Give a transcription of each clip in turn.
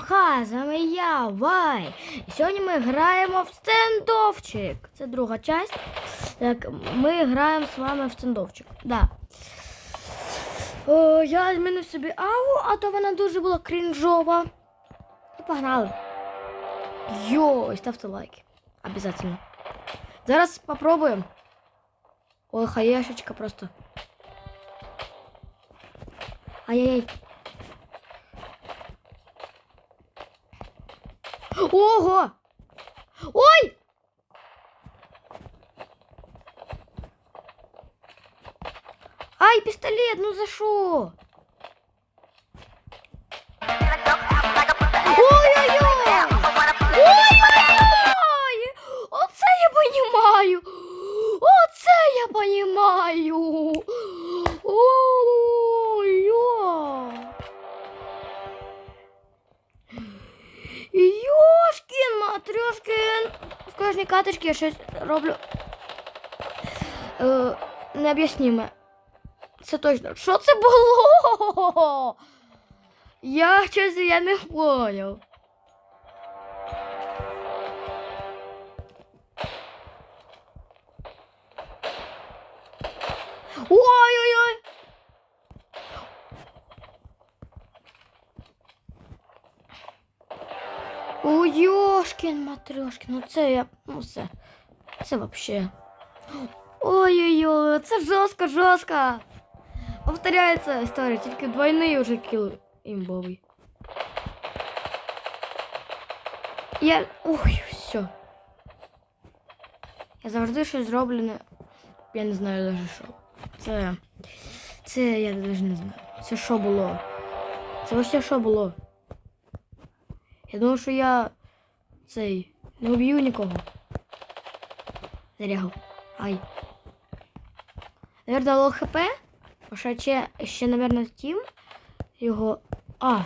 Ха, з я, Вай. І сьогодні ми граємо в стендовчик. Це друга часть. Так, ми граємо з вами в стендовчик. Да. О, я змінив собі аву, а то вона дуже була крінжова. І погнали. Йой, ставте лайки. Обязательно. Зараз попробуємо. Ой, хаешечка просто. Ай-яй-яй. Ого! Ой! Ай, пистолет, ну за що? В я щось роблю. Е, необ'ясніме. Це точно. Що це було? Я щось я не поняв. Йошкін, матрешкін, ну це я. Ну це. Це вообще. Ой-ой-ой, це жорстко, жорстко. Повторяється історія, тільки двойний уже кіл імбовий. Я. Ой, все. Я завжди щось зроблю. Я не знаю навіть що. Це. Це я навіть не знаю. Це що було? Це вообще що було? Я думав, що я цей не уб'ю нікого. Зарягав. Ай. Наверно, лол хп. Ще, ще, ще, наверно, тім його. А.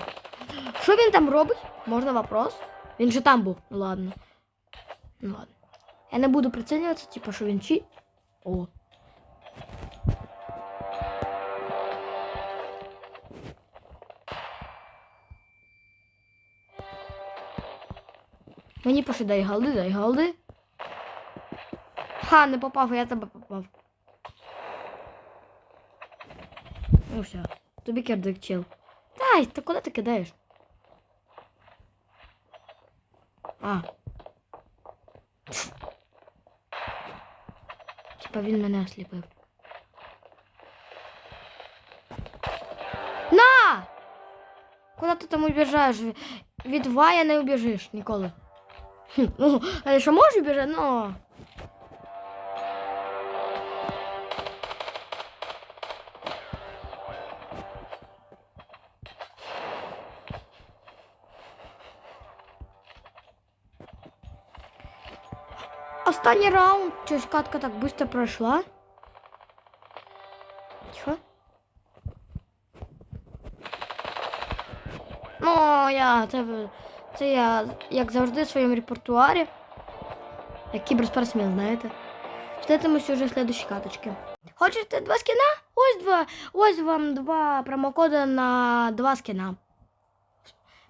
Що він там робить? Можна вопрос? Він же там був. Ну ладно. Ну ладно. Я не буду прицінюватися, типу, що він чи. О. Мені пише дай голди, дай голди. Ха, не попав, я тебе попав. Ну все, тобі кердик чил. Дай, ти куди ти кидаєш? А. Типа він мене осліпив. На! Куди ти там убіжаєш? Від Вая не убіжиш ніколи. Хм, Ну, а я що можу біжати, ну. Останній раунд, щось катка так швидко пройшла. Тихо. Ну, я це, це я, як завжди, в своєму репертуарі. Як кіберспортсмен, знаєте. Встретимося вже в каточці. Хочете два скіна? Ось два. Ось вам два промокоди на два скіна.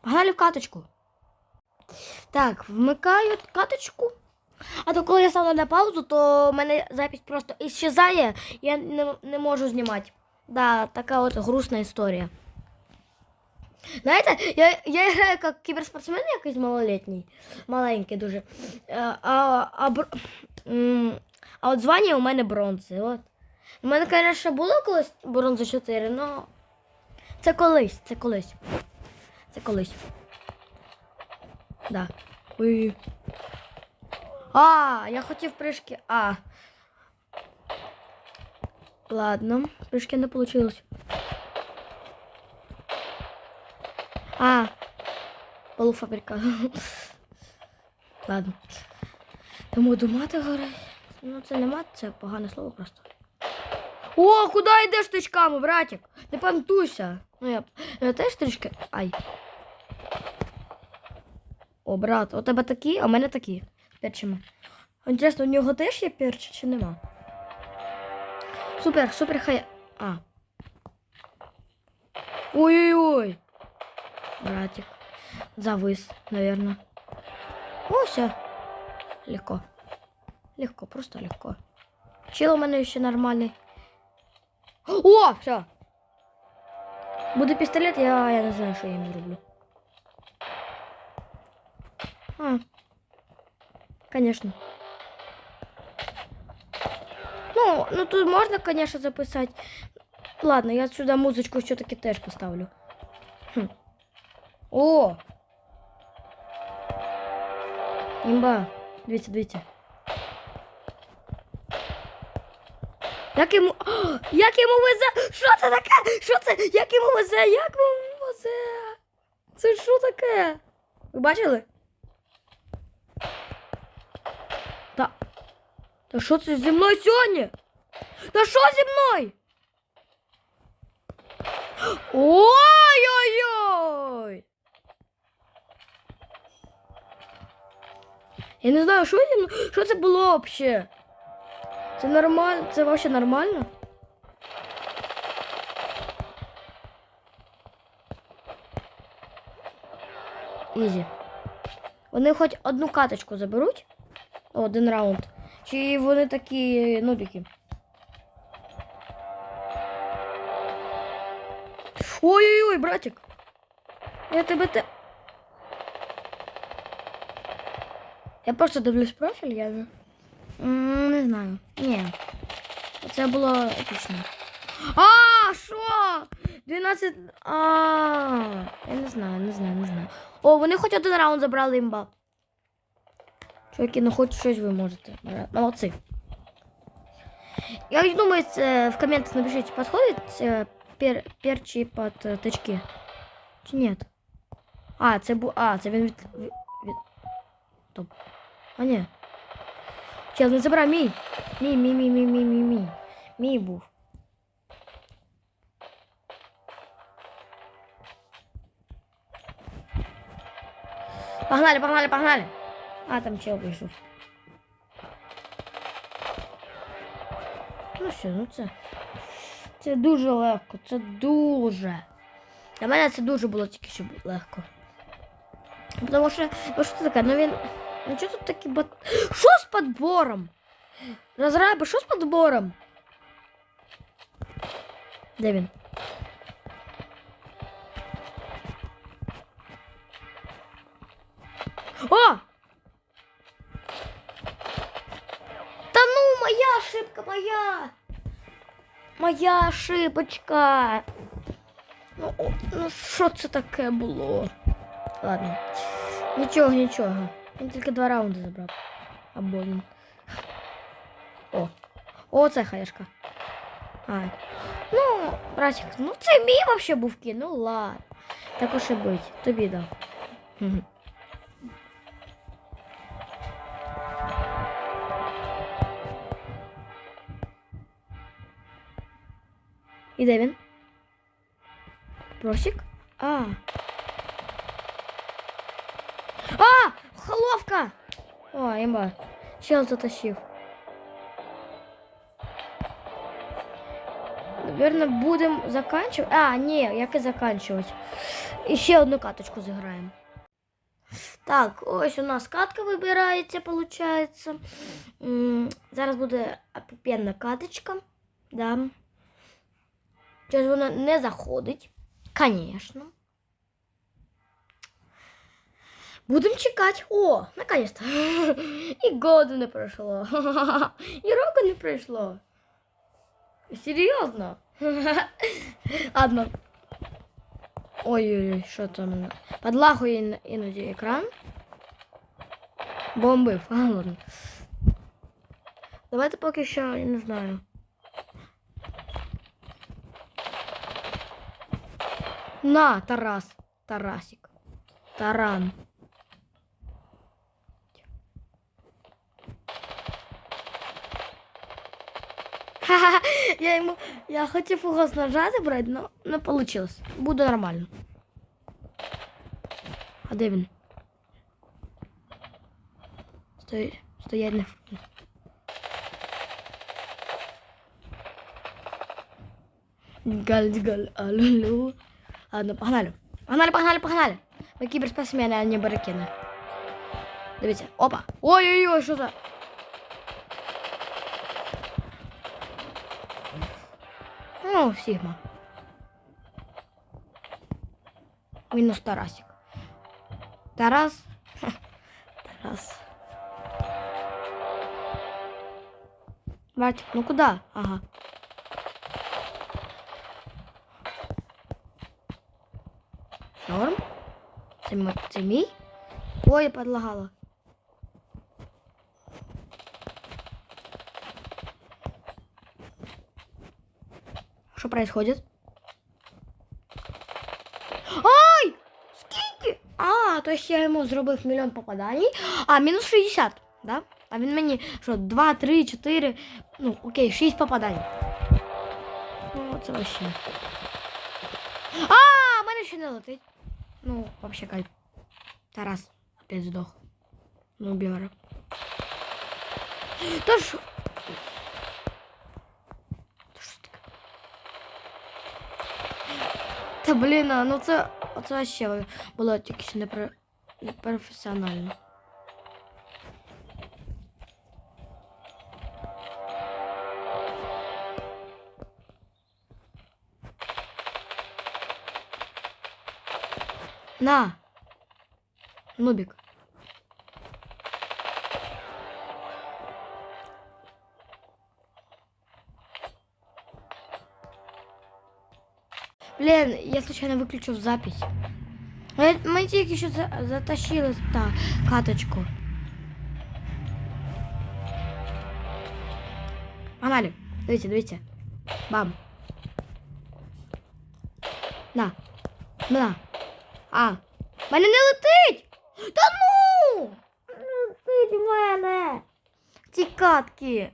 Погнали в каточку. Так, вмикаю каточку. А то коли я ставлю на паузу, то в мене запись просто іщезає, я не, не можу знімати. Да, така от грустна історія. Знаєте, я, я граю як кіберспортсмен якийсь малолітній, маленький дуже. Е, А, а, а от звання у мене бронзи. От. У мене, звісно, було колись бронза 4, але це колись, це колись. Це колись. Да. Ой. А, я хотів прыжки. А. Ладно, прыжки не получилось. А. Полуфабрика. Ладно. Тому думати горить. Ну, це не мат, це погане слово просто. О, куди йдеш тичками, братик? Не пантуйся. Ну я, я теж трішки. Ай. О, брат, у тебе такі, а у мене такі. Перчими. Інтересно, у нього теж є перчі чи нема? Супер, супер хай. А. Ой-ой-ой. Братик. завис, наверное. О, все. Легко. Легко, просто легко. Чил у мене ще нормальний. О, все. Буде пістолет, я, я не знаю, що я їм зроблю. А. Конечно. Ну, ну тут можно, конечно, записать. Ладно, я сюда музычку все-таки теж поставлю. Хм. О! Імба. Дивіться, дивіться. Як йому. О, як йому везе? Що це таке? Що це? Як йому везе? Як йому везе? Це що таке? Ви бачили? Та. Та що це зі мною сьогодні? Та що зі мною? Ой-ой-ой! Я не знаю, що мною. Що це було взагалі? Це нормально? Це вообще нормально? Ізі. Вони хоч одну каточку заберуть? Один раунд. Чи вони такі нубіки? Ой-ой-ой, братик. Я тебе те. Я просто дивлюсь профіль, я не. Знаю. Ні. Це було епічно. А, що? 12. А, я не знаю, не знаю, не знаю. О, вони хоч один раунд забрали імба. Чуваки, ну хоч щось ви можете. Молодці. Я думаю, в комментах напишите, подходит э, пер, перчі под тачки? Чи нет? А, це бу... А, це він від... Стоп. А, ні. Чел, не забирай мій. Мій, мій, мій, мій, мій, мій, мій. Мій був. Погнали, погнали, погнали. А, там чел вийшов. Ну все, ну це. Це дуже легко, це дуже. Для мене це дуже було тільки що легко. Тому що, ну що це таке? Ну він. Ну що тут такі бат. Що з подбором? Розраби, що з подбором? Де він? О! Та ну, моя ошибка, моя! Моя ошибочка. Ну, о, ну що це таке було? Ладно. Нічого, нічого. Він тільки два раунди забрав. Або він. О. О, це хаєшка. А. Ну, братик, ну це мій вообще був кін. Ну ладно. Так уж і бить. Тобі дав. Мгм. І де він? Просік? А. А! Холовка! О, імба. Чел затащив. Наверное, будем заканчивать. А, ні, як і заканчивать. І ще одну каточку зіграємо. Так, ось у нас катка вибирається, получається. М, Зараз буде опупенна каточка. Да. Вона не заходить. Конечно. Будем чекати. О, наконец-то. І году не пройшло. І року не пройшло. Серйозно? Ладно. Ой-ой-ой, що там? Подлагує ін- іноді екран. Бомбив. А, ладно. Давайте поки що, я не знаю. На, Тарас. Тарасик. Таран. я ему, я хотів його з ножа забрати, но не получилось. Буде нормально. А де він? Стой, стоять не. Галь, галь, алло. Ладно, погнали. Погнали, погнали, погнали. Ви кіберспортсмени, а не баракіни. Дивіться, опа. Ой-ой-ой, що за. Ну, Сігма. Мінус Тарасик. Тарас. Хе, Тарас. Братик, ну куда? Ага. Норм? Це мій? Ой, я подлагала. Що происходит? Ай! Скільки? А, то есть я йому зробив мільйон попадань. А, мінус 60, да? А він мені що, 2, 3, 4, ну, окей, 6 попадань. Ну, це вообще. А, в мене ще не летить. Ну, вообще кайф. Тарас опять здох. Ну, біора. Тож. Та блін, а, ну це, оце ще було тільки що непро... непрофесіонально. На. Нубик. Блин, я случайно выключил запись. Э, Мы тільки що за- затащили та каточку. Погнали. Дивіться, дивіться. Бам. На. На. А. Мене не летить! Та ну! Не Летить в мене! Ці катки.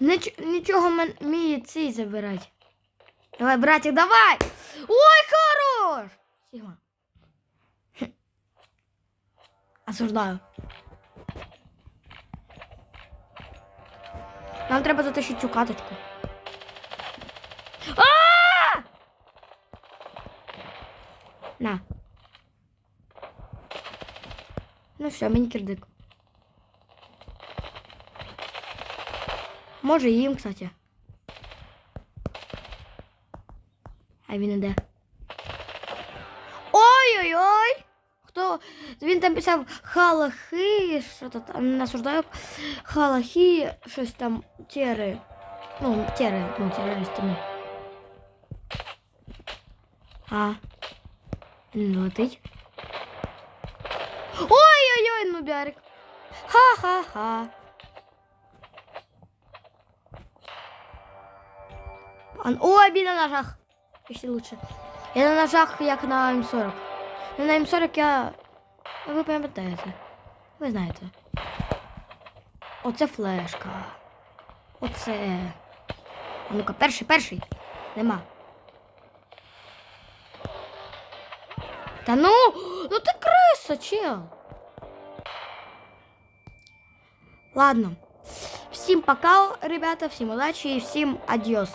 Ніч, нічого мій цей забирать. Давай, братик, давай! Ой, хорош! Сігма. Осуждаю. Нам треба затащити цю каточку. А! На. Ну все, мені кирдик. Може їм, кстати. А він іде. Ой-ой-ой! Хто? Він там писав халахи, що то там насуждаю. Халахи, щось там тери. Ну, тери, ну, терористами. А. Він не летить. Ой-ой-ой, нубярик. Ха-ха-ха. Ан- Ой, бі на ножах. Ще лучше. Я на ножах, як на М40. Ну, на М40 я. Ви пам'ятаєте. Ви знаєте. Оце флешка. Оце. А ну-ка, перший, перший. Нема. Та ну! Ну ти криса, чел. Ладно. Всім пока, ребята, всім удачі і всім адіос.